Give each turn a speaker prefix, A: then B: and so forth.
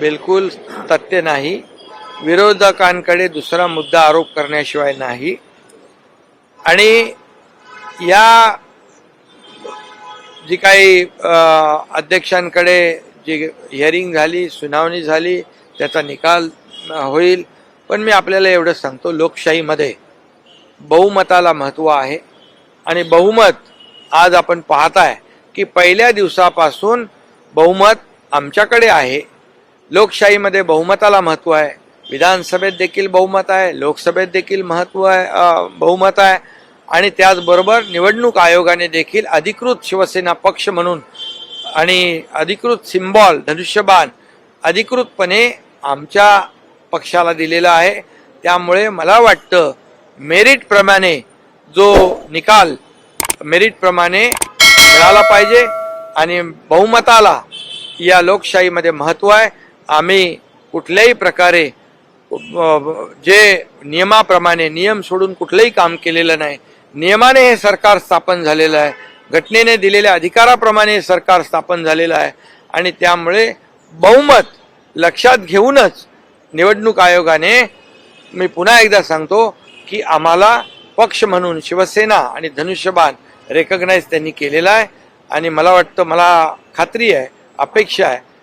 A: बिलकुल तथ्य नाही. विरोधकांकडे दुसरा मुद्दा आरोप करण्याशिवाय नाही. आणि या जी काही अध्यक्षांकडे जी हिअरिंग झाली सुनावणी झाली त्याचा निकाल होईल. पण मी आपल्याला एवढं सांगतो लोकशाहीमध्ये बहुमताला महत्त्व आहे. आणि बहुमत आज आपण पाहताय की पहिल्या दिवसापासून बहुमत आमच्याकडे आहे. लोकशाहीमध्ये बहुमताला महत्त्व आहे. विधानसभेत देखील बहुमत आहे लोकसभेत देखील महत्त्व आहे बहुमत आहे. आणि त्याचबरोबर निवडणूक आयोगाने देखील अधिकृत शिवसेना पक्ष म्हणून आणि अधिकृत सिम्बॉल धनुष्यबाण अधिकृतपणे आमच्या पक्षाला दिलेला आहे. त्यामुळे मला वाटतं मेरिटप्रमाणे जो निकाल मेरिटप्रमाणे मिळाला पाहिजे आणि बहुमताला या लोकशाहीमध्ये महत्त्व आहे. आम्ही कुठल्याही प्रकारे जे नियमाप्रमाणे नियम सोडून कुठलंही काम केलेलं नाही. नियमाने हे सरकार स्थापन झालेलं आहे. घटनेने दिलेल्या अधिकाराप्रमाणे हे सरकार स्थापन झालेलं आहे. आणि त्यामुळे बहुमत लक्षात घेऊनच निवडणूक आयोगाने मी पुन्हा एकदा सांगतो की आम्हाला पक्ष म्हणून शिवसेना आणि धनुष्यबाण रेकग्नाईज त्यांनी केलेला आहे. आणि मला वाटतं मला खात्री आहे अपेक्षा आहे